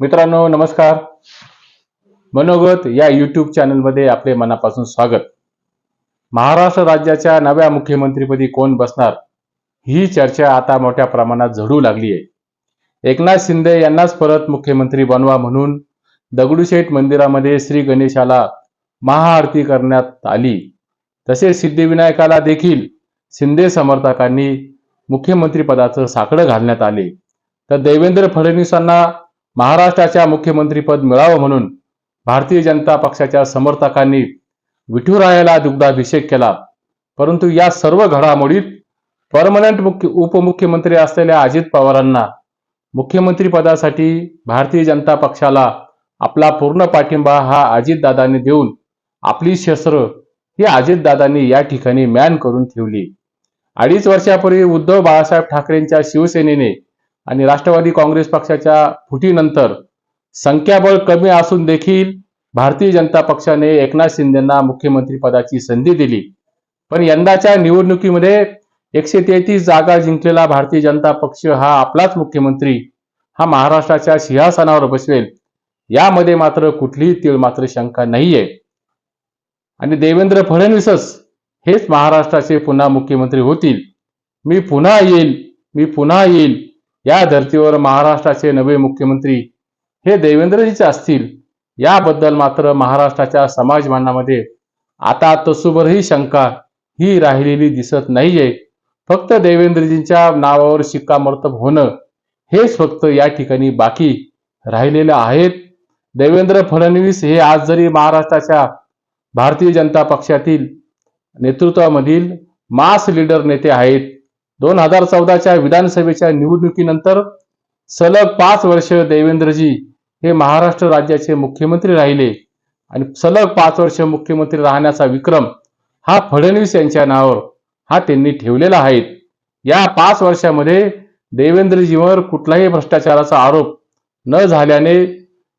मित्रांनो नमस्कार. मनोगत या युट्यूब चॅनलमध्ये आपले मनापासून स्वागत. महाराष्ट्र राज्याच्या नव्या मुख्यमंत्रीपदी कोण बसणार ही चर्चा आता मोठ्या प्रमाणात झडू लागली आहे एकनाथ शिंदे यांनाच परत मुख्यमंत्री बनवा म्हणून दगडूशेठ मंदिरामध्ये श्री गणेशाला महाआरती करण्यात आली. तसेच सिद्धिविनायकाला देखील शिंदे समर्थकांनी मुख्यमंत्रीपदाचं साकडं घालण्यात आले. तर देवेंद्र फडणवीसांना महाराष्ट्राच्या मुख्यमंत्रीपद मिळावं म्हणून भारतीय जनता पक्षाच्या समर्थकांनी विठुरायाला दुग्धाभिषेक केला. परंतु या सर्व घडामोडीत परमनंट मुख्य उपमुख्यमंत्री असलेल्या अजित पवारांना मुख्यमंत्रीपदासाठी भारतीय जनता पक्षाला आपला पूर्ण पाठिंबा हा अजितदादांनी देऊन आपली शस्त्र ही अजितदादांनी या ठिकाणी मॅन करून ठेवली. अडीच वर्षापूर्वी उद्धव बाळासाहेब ठाकरेंच्या शिवसेनेने आणि राष्ट्रवादी काँग्रेस पक्षाच्या फुटीनंतर संख्याबळ कमी असून देखील भारतीय जनता पक्षाने एकनाथ शिंदेना मुख्यमंत्री पदाची संधी दिली. पण यंदाच्या निवडणुकीमध्ये एकशे तेहतीस जागा जिंकलेला भारतीय जनता पक्ष हा आपलाच मुख्यमंत्री हा महाराष्ट्राच्या सिंहासनावर बसवेल. यामध्ये मात्र कुठलीही तीळ मात्र शंका नाहीये. आणि देवेंद्र फडणवीसच हेच महाराष्ट्राचे पुन्हा मुख्यमंत्री होतील. मी पुन्हा येईल मी पुन्हा येईल या धर्तीवर महाराष्ट्राचे नवे मुख्यमंत्री हे देवेंद्रजीचे असतील याबद्दल मात्र महाराष्ट्राच्या समाजमानामध्ये आता तसूभरही शंका ही राहिलेली दिसत नाहीये. फक्त देवेंद्रजींच्या नावावर शिक्कामोर्तब होणं हेच फक्त या ठिकाणी बाकी राहिलेलं आहेत देवेंद्र फडणवीस हे आज जरी महाराष्ट्राच्या भारतीय जनता पक्षातील नेतृत्वामधील मास लीडर नेते आहेत दोन हजार चौदाच्या विधानसभेच्या निवडणुकीनंतर सलग पाच वर्ष देवेंद्रजी हे महाराष्ट्र राज्याचे मुख्यमंत्री राहिले. आणि सलग पाच वर्ष मुख्यमंत्री राहण्याचा विक्रम हा फडणवीस यांच्या नावावर हा त्यांनी ठेवलेला आहे. या पाच वर्षामध्ये देवेंद्रजीवर कुठलाही भ्रष्टाचाराचा आरोप न झाल्याने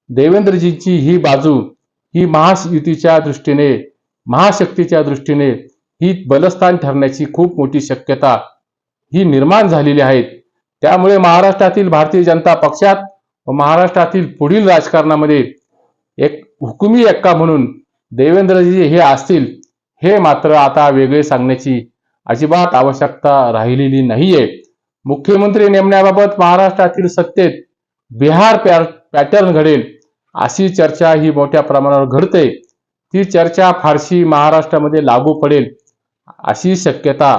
देवेंद्रजींची ही बाजू ही महायुतीच्या दृष्टीने महाशक्तीच्या दृष्टीने ही बलस्थान ठरण्याची खूप मोठी शक्यता ही निर्माण झालेली आहेत. त्यामुळे महाराष्ट्रातील भारतीय जनता पक्षात व महाराष्ट्रातील पुढील राजकारणामध्ये एक हुकुमी एक्का म्हणून देवेंद्रजी हे असतील हे मात्र आता वेगळे सांगण्याची अजिबात आवश्यकता राहिलेली नाहीये. मुख्यमंत्री नेमण्याबाबत महाराष्ट्रातील सत्तेत बिहार पॅटर्न घडेल अशी चर्चा ही मोठ्या प्रमाणावर घडते. ती चर्चा फारशी महाराष्ट्रामध्ये लागू पडेल अशी शक्यता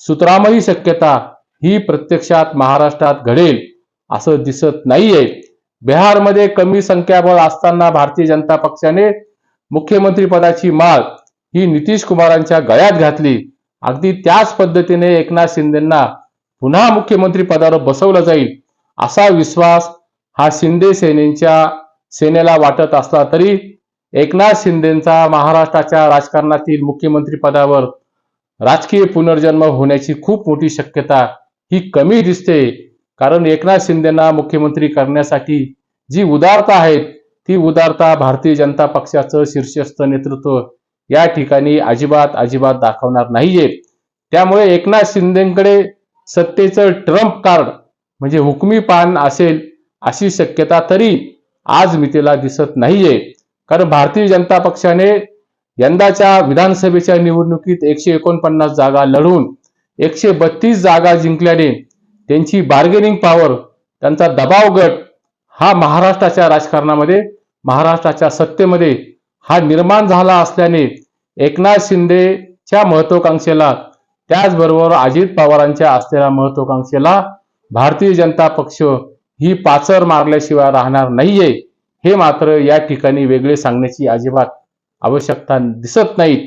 सुतरामयी शक्यता ही प्रत्यक्षात महाराष्ट्रात घडेल असं दिसत नाहीये. बिहारमध्ये कमी संख्याबळ असताना भारतीय जनता पक्षाने मुख्यमंत्री पदाची माळ ही नितीश कुमारांच्या गळ्यात घातली. अगदी त्याच पद्धतीने एकनाथ शिंदेना पुन्हा मुख्यमंत्री पदावर बसवलं जाईल असा विश्वास हा शिंदे सेनेच्या सेनेला वाटत असला तरी एकनाथ शिंदेचा महाराष्ट्राच्या राजकारणातील मुख्यमंत्री पदावर राजकीय पुनर्जन्म होण्याची खूप मोठी शक्यता ही कमी दिसते. कारण एकनाथ शिंदेना मुख्यमंत्री करण्यासाठी जी उदारता आहे ती उदारता भारतीय जनता पक्षाचं शीर्षस्थ नेतृत्व या ठिकाणी अजिबात अजिबात दाखवणार नाहीये. त्यामुळे एकनाथ शिंदेकडे सत्तेचं ट्रम्प कार्ड म्हणजे हुकमी पान असेल अशी शक्यता तरी आज मितीला दिसत नाहीये. कारण भारतीय जनता पक्षाने यंदाच्या विधानसभेच्या निवडणुकीत एकशे एकोणपन्नास जागा लढवून एकशे बत्तीस जागा जिंकल्याने त्यांची बार्गेनिंग पॉवर त्यांचा दबाव गट हा महाराष्ट्राच्या राजकारणामध्ये महाराष्ट्राच्या सत्तेमध्ये हा निर्माण झाला असल्याने एकनाथ शिंदेच्या महत्वाकांक्षेला त्याचबरोबर अजित पवारांच्या असलेल्या महत्वाकांक्षेला भारतीय जनता पक्ष ही पाचर मारल्याशिवाय राहणार नाहीये हे मात्र या ठिकाणी वेगळे सांगण्याची अजिबात आवश्यकता दिसत नाहीत.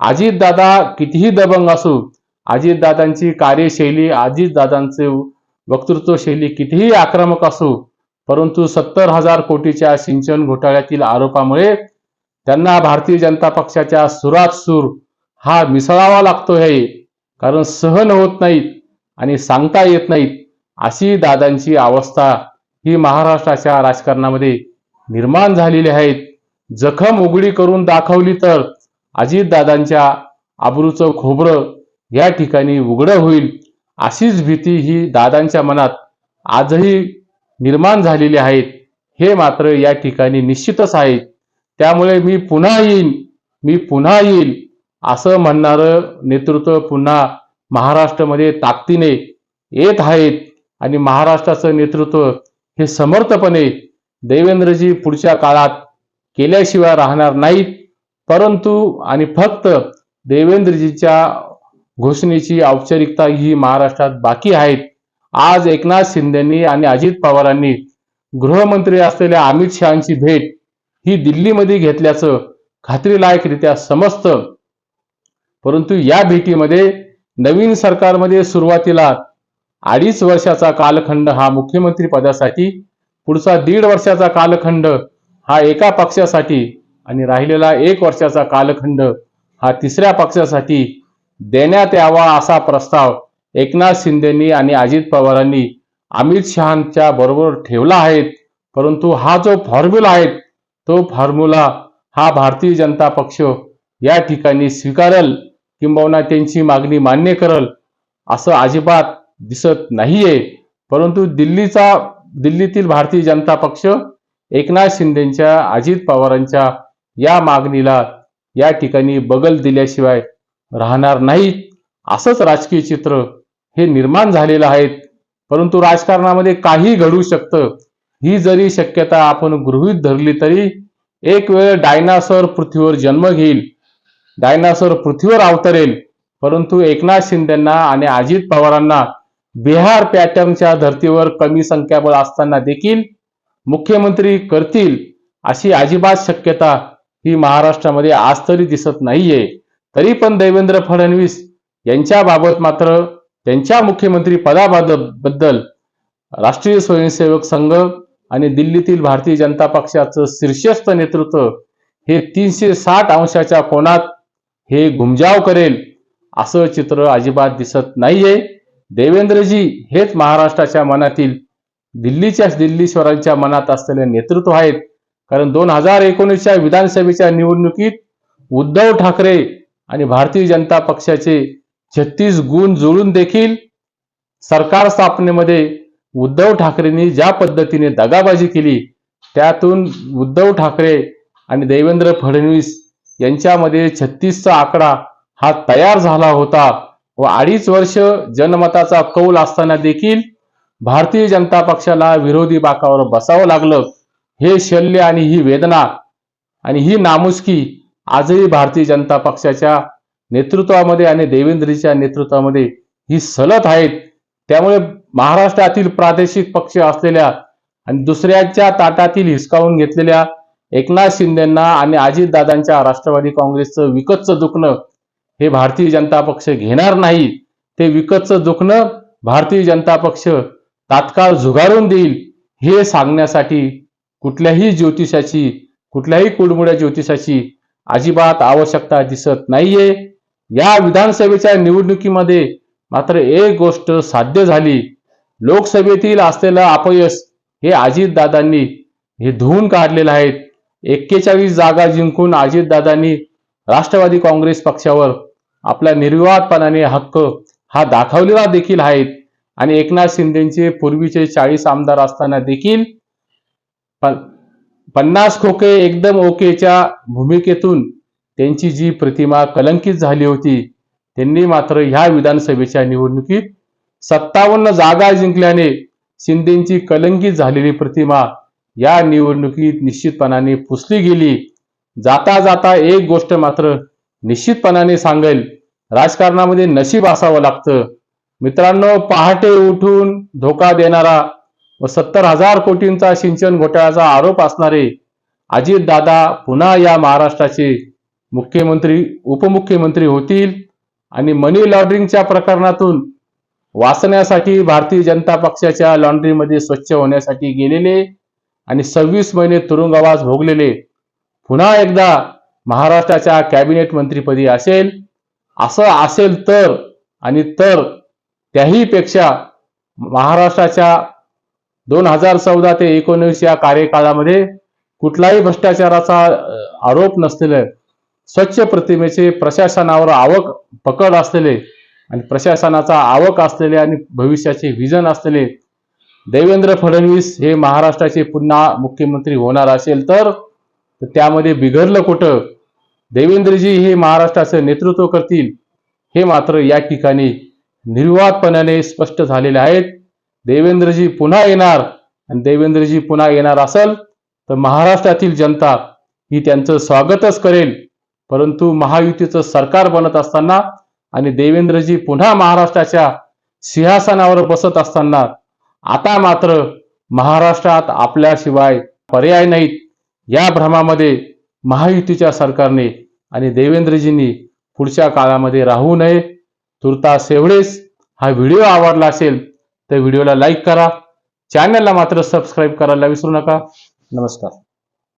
अजितदादा कितीही दबंग असू अजितदादांची कार्यशैली अजितदादांचे वक्तृत्व शैली कितीही आक्रमक असू परंतु सत्तर हजार कोटीच्या सिंचन घोटाळ्यातील आरोपामुळे त्यांना भारतीय जनता पक्षाच्या सुरात सूर हा मिसळावा लागतो हे कारण सहन होत नाहीत आणि सांगता येत नाहीत अशी दादांची अवस्था ही महाराष्ट्राच्या राजकारणामध्ये निर्माण झालेली आहेत जखम उघडी करून दाखवली तर अजितदादांच्या आबरूचं खोबरं या ठिकाणी उघडं होईल अशीच भीती ही दादांच्या मनात आजही निर्माण झालेली आहेत हे मात्र या ठिकाणी निश्चितच आहे. त्यामुळे मी पुन्हा येईन मी पुन्हा येईल असं म्हणणारं नेतृत्व पुन्हा महाराष्ट्रामध्ये ताकदीने येत आहेत आणि महाराष्ट्राचं नेतृत्व हे समर्थपणे देवेंद्रजी पुढच्या काळात केल्याशिवाय राहणार नाहीत. परंतु आणि फक्त देवेंद्रजीच्या घोषणेची औपचारिकता ही महाराष्ट्रात बाकी आहेत. आज एकनाथ शिंदेनी आणि अजित पवारांनी गृहमंत्री असलेल्या अमित शहाची भेट ही दिल्लीमध्ये घेतल्याचं खात्रीलायकरित्या समजतं. परंतु या भेटीमध्ये नवीन सरकारमध्ये सुरुवातीला अडीच वर्षाचा कालखंड हा मुख्यमंत्री पदासाठी पुढचा दीड वर्षाचा कालखंड हा एका पक्षासाठी आणि राहिलेला एक वर्षाचा कालखंड हा तिसऱ्या पक्षासाठी देण्यात यावा असा प्रस्ताव एकनाथ शिंदेनी आणि अजित पवारांनी अमित शहाच्या बरोबर ठेवला आहे. परंतु हा जो फॉर्म्युला आहे तो फॉर्म्युला हा भारतीय जनता पक्ष या ठिकाणी स्वीकारल किंबहुना त्यांची मागणी मान्य करल असं अजिबात दिसत नाहीये. परंतु दिल्लीचा दिल्लीतील भारतीय जनता पक्ष एकनाथ शिंदेच्या अजित पवारांच्या या मागणीला या ठिकाणी बगल दिल्याशिवाय राहणार नाही असंच राजकीय चित्र हे निर्माण झालेलं आहे. परंतु राजकारणामध्ये काही घडू शकतं. ही जरी शक्यता आपण गृहीत धरली तरी एक वेळ डायनासोर पृथ्वीवर जन्म घेईल. डायनासोर पृथ्वीवर अवतरेल. परंतु एकनाथ शिंदेना आणि अजित पवारांना बिहार पॅटर्नच्या धर्तीवर कमी संख्याबळ असताना देखील मुख्यमंत्री करतील अशी अजिबात शक्यता ही महाराष्ट्रामध्ये आज तरी दिसत नाहीये. तरी पण देवेंद्र फडणवीस यांच्याबाबत मात्र त्यांच्या मुख्यमंत्री पदाबद्दल राष्ट्रीय स्वयंसेवक संघ आणि दिल्लीतील भारतीय जनता पक्षाचं शीर्षस्थ नेतृत्व हे तीनशे साठ अंशाच्या कोणात हे घुमजाव करेल असं चित्र अजिबात दिसत नाहीये. देवेंद्रजी हेच महाराष्ट्राच्या मनातील दिल्लीच्या दिल्लीश्वरांच्या मनात असलेले नेतृत्व आहेत. कारण दोन हजार एकोणीसच्या विधानसभेच्या निवडणुकीत उद्धव ठाकरे आणि भारतीय जनता पक्षाचे छत्तीस गुण जुळून देखील सरकार स्थापनेमध्ये उद्धव ठाकरेंनी ज्या पद्धतीने दगाबाजी केली त्यातून उद्धव ठाकरे आणि देवेंद्र फडणवीस यांच्यामध्ये छत्तीसचा आकडा हा तयार झाला होता व अडीच वर्ष जनमताचा कौल असताना देखील भारतीय जनता पक्षाला विरोधी बाकावर बसावं लागलं. हे शल्य आणि ही वेदना आणि ही नामुष्की आजही भारतीय जनता पक्षाच्या नेतृत्वामध्ये आणि देवेंद्रजीच्या नेतृत्वामध्ये ही सलत आहेत. त्यामुळे महाराष्ट्रातील प्रादेशिक पक्ष असलेल्या आणि दुसऱ्याच्या ताटातील हिसकावून घेतलेल्या एकनाथ शिंदेना आणि अजितदादांच्या राष्ट्रवादी काँग्रेसचं विकतचं दुखणं हे भारतीय जनता पक्ष घेणार नाही. ते विकतचं दुखणं भारतीय जनता पक्ष तात्काळ झुगारून देईल हे सांगण्यासाठी कुठल्याही ज्योतिषाची कुठल्याही कुडमुड्या ज्योतिषाची अजिबात आवश्यकता दिसत नाहीये. या विधानसभेच्या निवडणुकीमध्ये मात्र एक गोष्ट साध्य झाली. लोकसभेतील असलेलं अपयश हे अजितदादांनी हे धुवून काढलेलं आहेत एक्केचाळीस जागा जिंकून अजितदादांनी राष्ट्रवादी काँग्रेस पक्षावर आपल्या निर्विवादपणाने हक्क हा दाखवलेला देखील आहेत आणि एकनाथ शिंदेचे पूर्वीचे चाळीस आमदार असताना देखील पन्नास खोके एकदम ओकेच्या भूमिकेतून त्यांची जी प्रतिमा कलंकित झाली होती त्यांनी मात्र ह्या विधानसभेच्या निवडणुकीत सत्तावन्न जागा जिंकल्याने शिंदेची कलंकित झालेली प्रतिमा या निवडणुकीत निश्चितपणाने पुसली गेली. जाता जाता एक गोष्ट मात्र निश्चितपणाने सांगेल राजकारणामध्ये नशीब असावं लागतं. मित्रांनो पहाटे उठून धोका देणारा व सत्तर हजार कोटींचा सिंचन घोटाळ्याचा आरोप असणारे अजितदादा पुन्हा या महाराष्ट्राचे मुख्यमंत्री उपमुख्यमंत्री होतील आणि मनी लॉन्ड्रिंगच्या प्रकरणातून वाचण्यासाठी भारतीय जनता पक्षाच्या लॉन्ड्रीमध्ये स्वच्छ होण्यासाठी गेलेले आणि सव्वीस महिने तुरुंगवास भोगलेले पुन्हा एकदा महाराष्ट्राच्या कॅबिनेट मंत्रीपदी असेल. असं असेल तर आणि तर त्याही पेक्षा महाराष्ट्राच्या दोन हजार चौदा ते एकोणीस या कार्यकाळामध्ये कुठलाही भ्रष्टाचाराचा आरोप नसलेले स्वच्छ प्रतिमेचे प्रशासनावर आवक पकड असलेले आणि प्रशासनाचा आवक असलेले आणि भविष्याचे विजन असलेले देवेंद्र फडणवीस हे महाराष्ट्राचे पुन्हा मुख्यमंत्री होणार असेल तर तर त्यामध्ये बिघडलं कुठं? देवेंद्रजी हे महाराष्ट्राचं नेतृत्व करतील हे मात्र या ठिकाणी निर्वादपणाने स्पष्ट झालेले आहेत. देवेंद्रजी पुन्हा येणार आणि देवेंद्रजी पुन्हा येणार असेल तर महाराष्ट्रातील जनता ही त्यांचं स्वागतच करेल. परंतु महायुतीचं सरकार बनत असताना आणि देवेंद्रजी पुन्हा महाराष्ट्राच्या सिंहासनावर बसत असताना आता मात्र महाराष्ट्रात आपल्याशिवाय पर्याय नाहीत. या भ्रमामध्ये महायुतीच्या सरकारने आणि देवेंद्रजींनी पुढच्या काळामध्ये राहू नये. तुर्तास एवढेच हा व्हिडिओ आवडला असेल तर व्हिडिओला लाईक करा. चॅनलला मात्र सबस्क्राईब करायला विसरू नका. नमस्कार.